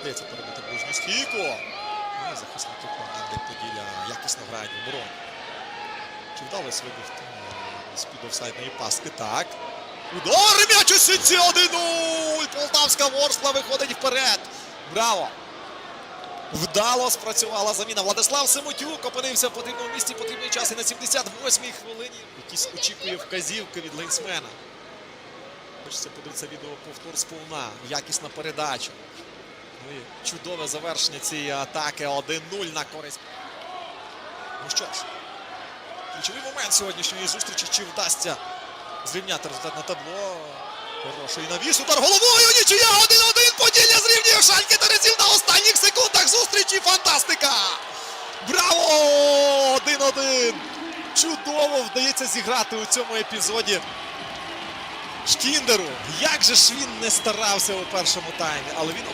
Вдається перебити ближню стійку. Ну, і захисники команди Поділля якісно грають в обороні. Чи вдалося вибігти з-під офсайдної паски? Так. Удар! М'яч у сітці 1-0! Полтавська Ворскла виходить вперед. Браво! Вдало спрацювала заміна. Владислав Семотюк опинився в потрібному місці. Потрібний час і на 78-й хвилині. Якісь очікує вказівки від лейнсмена. Хочеться подивитися відео повтор сповна. Якісна передача. Ну і чудове завершення цієї атаки. 1-0 на користь. Ну що ж, ключовий момент сьогоднішньої зустрічі. Чи вдасться зрівняти результат на табло? Хороший навіс. Удар головою. Нічия 1-1. Поділля зрівнює Шальки Терезів на останніх секундах зустрічі. Фантастика! Браво! 1-1. Чудово вдається зіграти у цьому епізоді. Шкіндеру. Як же ж він не старався у першому таймі, але він